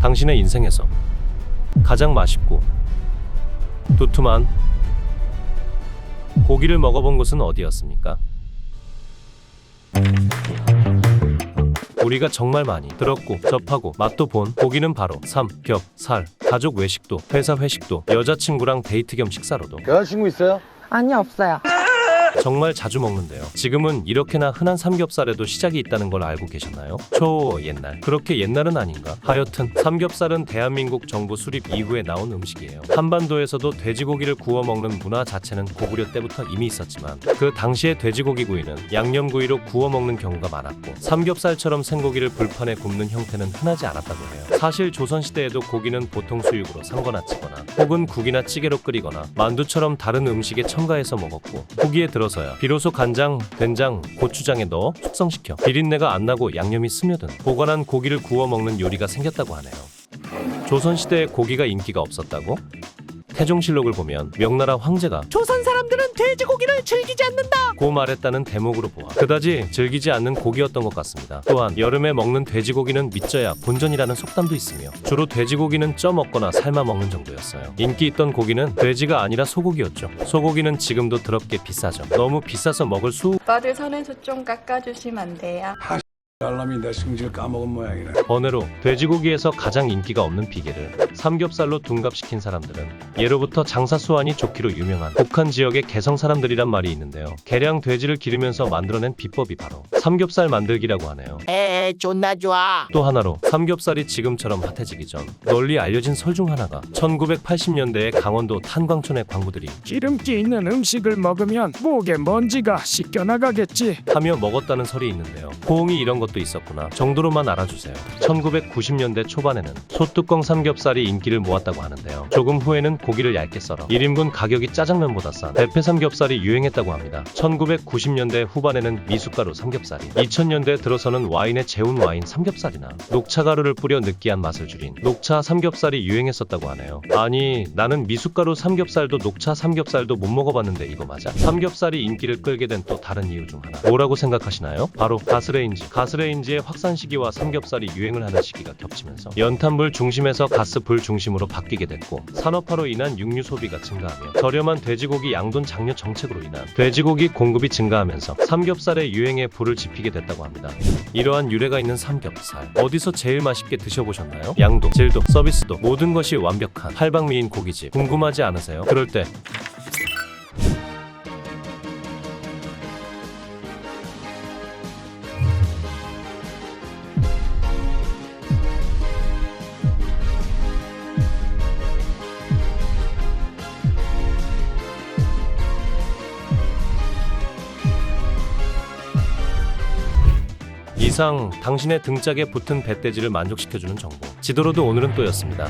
당신의 인생에서 가장 맛있고 두툼한 고기를 먹어본 곳은 어디였습니까? 우리가 정말 많이 들었고 접하고 맛도 본 고기는 바로 삼 겹 살 가족 외식도 회사 회식도 여자친구랑 데이트 겸 식사로도 여자친구 있어요? 아니 없어요. 정말 자주 먹는데요. 지금은 이렇게나 흔한 삼겹살에도 시작이 있다는 걸 알고 계셨나요? 초 옛날 그렇게 옛날은 아닌가? 하여튼 삼겹살은 대한민국 정부 수립 이후에 나온 음식이에요. 한반도에서도 돼지고기를 구워 먹는 문화 자체는 고구려 때부터 이미 있었지만 그 당시의 돼지고기 구이는 양념구이로 구워 먹는 경우가 많았고 삼겹살처럼 생고기를 불판에 굽는 형태는 흔하지 않았다고 해요. 사실 조선 시대에도 고기는 보통 수육으로 삶거나 찌거나 혹은 국이나 찌개로 끓이거나 만두처럼 다른 음식에 첨가해서 먹었고 후기에 들 어서야 비로소 간장, 된장, 고추장에 넣어 숙성시켜 비린내가 안 나고 양념이 스며든 보관한 고기를 구워 먹는 요리가 생겼다고 하네요. 조선 시대에 고기가 인기가 없었다고? 태종실록을 보면 명나라 황제가 조선 사람들은 돼지고기를 즐기지 않는다. 고 말했다는 대목으로 보아 그다지 즐기지 않는 고기였던 것 같습니다. 또한 여름에 먹는 돼지고기는 믿져야 본전이라는 속담도 있으며 주로 돼지고기는 쪄 먹거나 삶아 먹는 정도였어요. 인기 있던 고기는 돼지가 아니라 소고기였죠. 소고기는 지금도 더럽게 비싸죠. 너무 비싸서 먹을 수 오빠들 선에서 좀 깎아주시면 안 돼요? 알람이 내 승질 까먹은 모양이네. 번외로 돼지고기에서 가장 인기가 없는 비계를 삼겹살로 둔갑시킨 사람들은 예로부터 장사 수완이 좋기로 유명한 북한 지역의 개성 사람들이란 말이 있는데요. 개량 돼지를 기르면서 만들어낸 비법이 바로 삼겹살 만들기라고 하네요. 에 존나 좋아. 또 하나로 삼겹살이 지금처럼 핫해지기 전 널리 알려진 설 중 하나가 1980년대에 강원도 탄광촌의 광부들이 기름기 있는 음식을 먹으면 목에 먼지가 씻겨나가겠지. 하며 먹었다는 설이 있는데요. 호응이 이런 것도 있었구나 정도로만 알아주세요. 1990년대 초반에는 소뚜껑 삼겹살이 인기를 모았다고 하는데요. 조금 후에는 고기를 얇게 썰어 1인분 가격이 짜장면보다 싼 대패 삼겹살이 유행했다고 합니다. 1990년대 후반에는 미숫가루 삼겹살이 2000년대 들어서는 와인에 재운 와인 삼겹살이나 녹차가루를 뿌려 느끼한 맛을 줄인 녹차 삼겹살이 유행했었다고 하네요. 아니 나는 미숫가루 삼겹살도 녹차 삼겹살도 못 먹어봤는데 이거 맞아? 삼겹살이 인기를 끌게 된 또 다른 이유 중 하나 뭐라고 생각하시나요? 바로 가스레인지 가스 레인지의 확산 시기와 삼겹살이 유행을 하는 시기가 겹치면서 연탄불 중심에서 가스불 중심으로 바뀌게 됐고 산업화로 인한 육류 소비가 증가하며 저렴한 돼지고기 양돈 장려 정책으로 인한 돼지고기 공급이 증가하면서 삼겹살의 유행에 불을 지피게 됐다고 합니다. 이러한 유래가 있는 삼겹살 어디서 제일 맛있게 드셔보셨나요? 양도, 질도, 서비스도 모든 것이 완벽한 팔방미인 고깃집 궁금하지 않으세요? 그럴 때 이상 당신의 등짝에 붙은 배돼지를 만족시켜주는 정보 지도로도 오늘은 또였습니다.